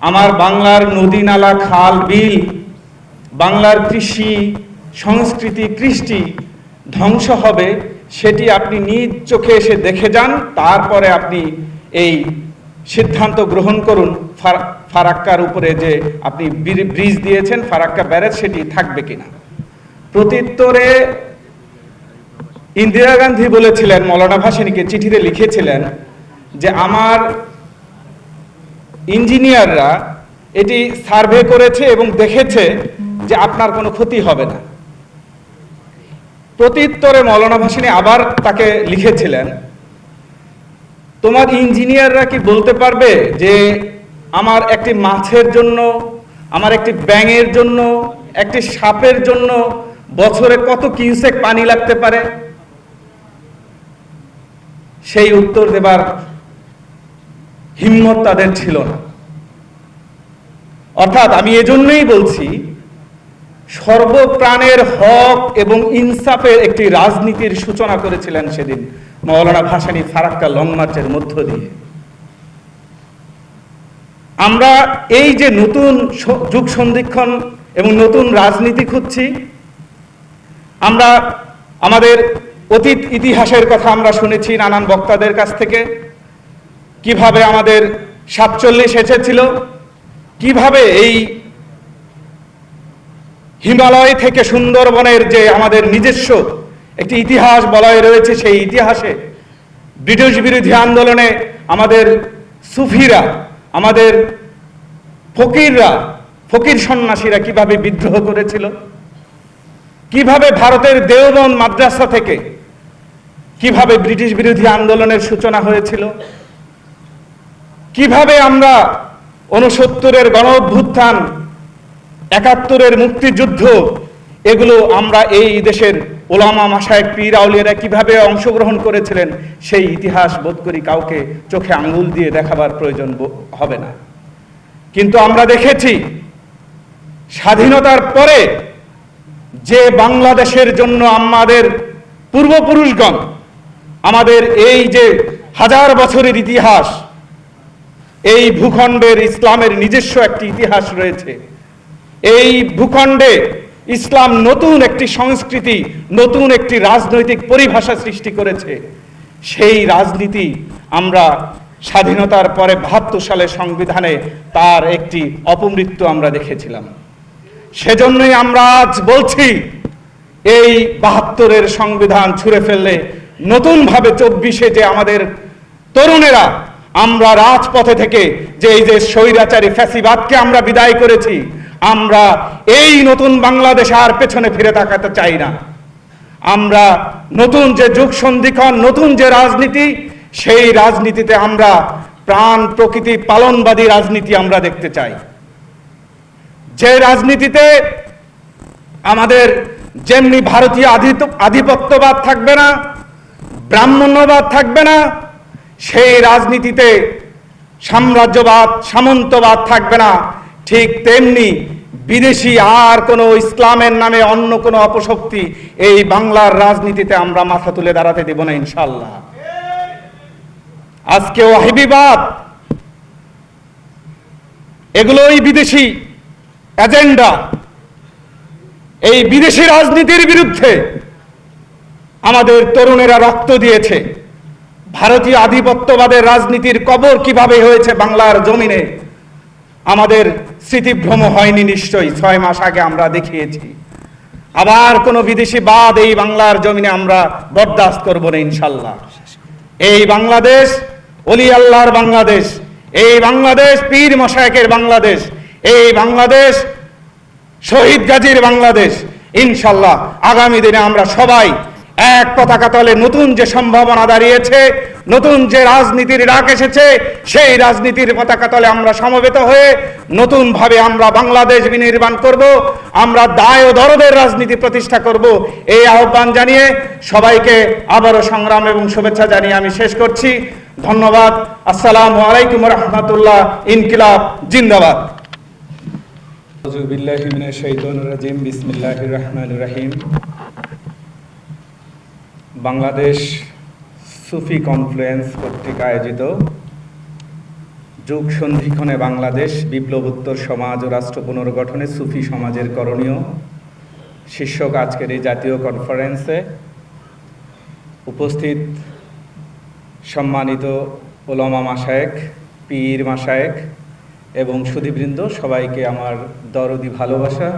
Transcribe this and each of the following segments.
আমার বাংলার নদী নালা, খাল, বিল, বাংলার কৃষি, সংস্কৃতি, কৃষ্টি ধ্বংস হবে, সেটি আপনি নিজ চোখে এসে দেখে যান, তারপরে আপনি এই সিদ্ধান্ত গ্রহণ করুন, ফারা- ফারাক্কার উপরে যে আপনি ব্রি- ব্রিজ দিয়েছেন, ফারাক্কা ব্যারেজ, সেটি থাকবে কিনা। প্রত্যুত্তরে ইন্দিরা গান্ধী বলেছিলেন, মৌলানা ভাসানীকে চিঠিতে লিখেছিলেন যে, আমার ইঞ্জিনিয়াররা এটি সার্ভে করেছে এবং দেখেছে যে আপনার কোনো ক্ষতি হবে না। প্রত্যুত্তরে মৌলানা ভাসানী আবার তাকে লিখেছিলেন, তোমার ইঞ্জিনিয়াররা কি বলতে পারবে যে আমার একটি মাছের জন্য, আমার একটি ব্যাঙের জন্য, একটি সাপের জন্য বছরে কত কিউসেক পানি লাগতে পারে? সেই উত্তর দেবার হিম্মত তাদের ছিল না। অর্থাৎ আমি এজন্যই বলছি, সর্বপ্রাণের হক এবং ইনসাফের একটি রাজনীতির সূচনা করেছিলেন সেদিন মৌলানা ভাসানী ফারাক্কা লং মার্চের মধ্য দিয়ে। আমরা এই যে নতুন যুগ সন্ধিক্ষণ এবং নতুন রাজনীতি খুঁজছি, আমরা আমাদের অতীত ইতিহাসের কথা আমরা শুনেছি নানান বক্তাদের কাছ থেকে। কীভাবে আমাদের সাতচল্লিশ এসেছিল? কীভাবে এই হিমালয় থেকে সুন্দরবনের যে আমাদের নিজস্ব একটি ইতিহাস বলয় রয়েছে, সেই ইতিহাসে ব্রিটিশ বিরোধী আন্দোলনে আমাদের সুফিরা, আমাদের ফকিররা, ফকির সন্ন্যাসীরা কীভাবে বিদ্রোহ করেছিল? কীভাবে ভারতের দেওবন্দ মাদ্রাসা থেকে কীভাবে ব্রিটিশ বিরোধী আন্দোলনের সূচনা হয়েছিল? কীভাবে আমরা উনসত্তরের গণ অভ্যুত্থান একাত্তরের মুক্তিযুদ্ধ, এগুলো আমরা এই দেশের ওলামা মাসায় পীর আউলিয়ারা কীভাবে অংশগ্রহণ করেছিলেন, সেই ইতিহাস বোধ করি কাউকে চোখে আঙ্গুল দিয়ে দেখাবার প্রয়োজন হবে না। কিন্তু আমরা দেখেছি, স্বাধীনতার পরে যে বাংলাদেশের জন্য আমাদের পূর্বপুরুষগণ, আমাদের এই যে হাজার বছরের ইতিহাস এই ভূখণ্ডের ইসলামের নিজস্ব একটি ইতিহাস রয়েছে। এই ভূখণ্ডে ইসলাম নতুন একটি সংস্কৃতি, নতুন একটি রাজনৈতিক পরিভাষা সৃষ্টি করেছে। সেই রাজনীতি আমরা স্বাধীনতার পরে বাহাত্তর সালের সংবিধানে তার একটি অপমৃত্যু আমরা দেখেছিলাম। সেজন্যই আমরা আজ বলছি, এই বাহাত্তরের সংবিধান ছুঁড়ে ফেললে নতুনভাবে চব্বিশে যে আমাদের তরুণেরা আমরা রাজপথে থেকে যে এই যে স্বৈরাচারী ফ্যাসিবাদকে আমরা বিদায় করেছি, আমরা এই নতুন বাংলাদেশে আর পেছনে ফিরে তাকাতে চাই না। আমরা নতুন যে যুগ সন্ধিক্ষণ নতুন যে রাজনীতি, সেই রাজনীতিতে আমরা প্রাণ প্রকৃতি পালনবাদী রাজনীতি আমরা দেখতে চাই। যে রাজনীতিতে আমাদের যেমনি ভারতীয় আধিপত্যবাদ থাকবে না, ব্রাহ্মণ্যবাদ থাকবে না সেই রাজনীতিতে সাম্রাজ্যবাদ, সামন্তবাদ থাকবে না। ঠিক তেমনি বিদেশি আর কোনো ইসলামের নামে অন্য কোনো অপশক্তি এই বাংলার রাজনীতিতে আমরা মাথা তুলে দাঁড়াতে দেব না ইনশাল্লাহ আজকে ওয়াহিবিবাদ এগুলোই বিদেশি এজেন্ডা। এই বিদেশি রাজনীতির বিরুদ্ধে আমাদের তরুণেরা রক্ত দিয়েছে। ভারতীয় আধিপত্যবাদের রাজনীতির কবর কীভাবে হয়েছে বাংলার জমিনে? আমাদের স্মৃতিভ্রম হয়নি নিশ্চয়ই, ছয় মাস আগে আমরা দেখিয়েছি। আবার কোনো বিদেশি বাদ এই বাংলার জমিনে আমরা বরদাস্ত করব না ইনশাল্লাহ। এই বাংলাদেশ, অলি আল্লাহর বাংলাদেশ, এই বাংলাদেশ, পীর মশায়েকের বাংলাদেশ, এই বাংলাদেশ, শহীদ গাজীর বাংলাদেশ, ইনশাল্লাহ আগামী দিনে আমরা সবাই এক পতাকা তলে নতুন যে সম্ভাবনা দাঁড়িয়েছে, নতুন যে রাজনীতির ডাক এসেছে, সেই রাজনীতির পতাকা তলে আমরা সমবেত হয়ে নতুন ভাবে আমরা বাংলাদেশ বিনির্মাণ করব, আমরা দায় ও দরদের রাজনীতি প্রতিষ্ঠা করব। এই আহ্বান জানিয়ে সবাইকে আবারও সংগ্রাম এবং শুভেচ্ছা জানিয়ে আমি শেষ করছি। ধন্যবাদ। আসসালামু আলাইকুম রহমতুল্লাহ ইনকিলাব। জিন্দাবাদ। বিল্লাহি রাজিম। বিসমিল্লাহির রহমানির রহিম। বাংলাদেশ সুফি কনফ্লুয়েন্স কর্তৃক আয়োজিত যুগ সন্ধিক্ষণে বাংলাদেশ বিপ্লবোত্তর সমাজ ও রাষ্ট্র পুনর্গঠনে সুফি সমাজের করণীয় শীর্ষক আজকের এই জাতীয় কনফারেন্সে উপস্থিত সম্মানিত ওলামা মাসায়েক পীর মাসায়েক এবং সুধীবৃন্দ, সবাইকে আমার দরদি ভালোবাসা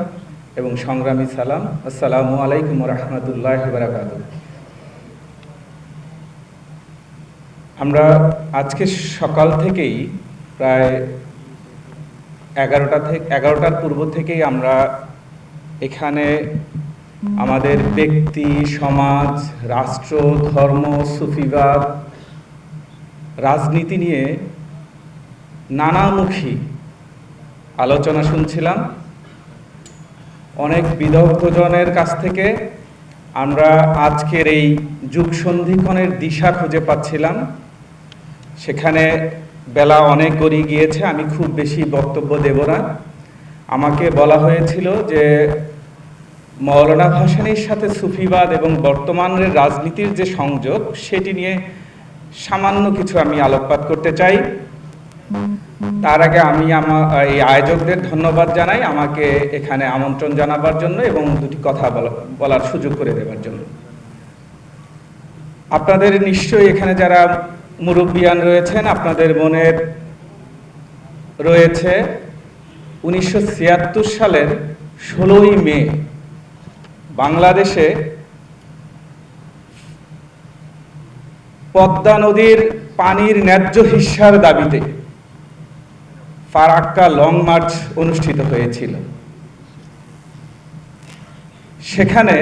এবং সংগ্রামী সালাম। আসসালামু আলাইকুম রহমতুল্লাহ বারাকাতু আমরা আজকে সকাল থেকেই প্রায় এগারোটা থেকে, এগারোটার পূর্ব থেকেই আমরা এখানে আমাদের ব্যক্তি, সমাজ, রাষ্ট্র, ধর্ম, সুফিবাদ, রাজনীতি নিয়ে নানামুখী আলোচনা শুনছিলাম। অনেক বিদগ্ধজনের কাছ থেকে আমরা আজকের এই যুগ সন্ধিক্ষণের দিশা খুঁজে পাচ্ছিলাম। সেখানে বেলা অনেক গড়িয়ে গিয়েছে, আমি খুব বেশি বক্তব্য দেব না। আমাকে বলা হয়েছিল যে, মৌলানা ভাসানীর সাথে সুফিবাদ এবং বর্তমানের রাজনীতির যে সংযোগ, সেটি নিয়ে সামান্য কিছু আমি আলোকপাত করতে চাই। তার আগে আমি আমার এই আয়োজকদের ধন্যবাদ জানাই আমাকে এখানে আমন্ত্রণ জানাবার জন্য এবং দুটি কথা বলা- বলার সুযোগ করে দেওয়ার জন্য। আপনাদের নিশ্চয়ই এখানে যারা মুরব্বিয়ান রয়েছেন, আপনাদের মনের রয়েছে উনিশশো ছিয়াত্তর সালের ষোলোই মে, বাংলাদেশে পদ্মা নদীর পানির ন্যায্য হিস্যার দাবিতে ফারাক্কা লং মার্চ অনুষ্ঠিত হয়েছিল। সেখানে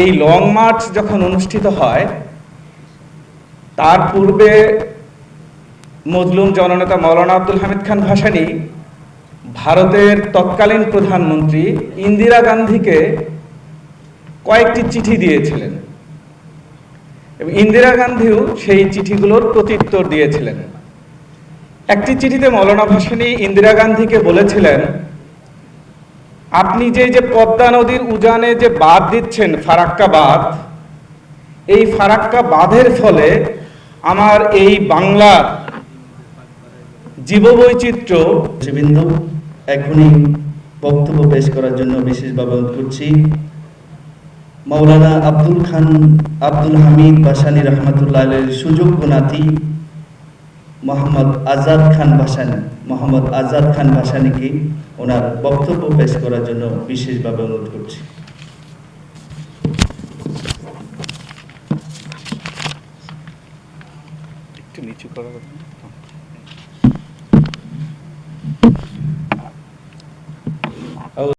এই লং মার্চ যখন অনুষ্ঠিত হয় তার পূর্বে মজলুম জননেতা মৌলানা আব্দুল হামিদ খান ভাসানী ভারতের তৎকালীন প্রধানমন্ত্রী ইন্দিরা গান্ধীকে কয়েকটি চিঠি দিয়েছিলেন। এবং ইন্দিরা গান্ধীও সেই চিঠিগুলোর প্রত্যুত্তর দিয়েছিলেন। একটি চিঠিতে মৌলানা ভাসানী ইন্দিরা গান্ধীকে বলেছিলেন, আপনি যে যে পদ্মা নদীর উজানে যে বাঁধ দিচ্ছেন ফারাক্কা বাঁধ, এই ফারাক্কা বাঁধের ফলে আমার এই বাংলার জীববৈচিত্র্য। নেতৃবৃন্দ এখনই বক্তব্য পেশ করার জন্য বিশেষভাবে করছি। মাওলানা আব্দুল খান আব্দুল হামিদ বাসানি রহমতুল্লাহ সুযোগ্য নাতি মোহাম্মদ আজাদ খান বাসানি, মোহাম্মদ আজাদ খান বাসানিকে ওনার বক্তব্য পেশ করার জন্য বিশেষভাবে অনুরোধ করছি। একটু নিচু করা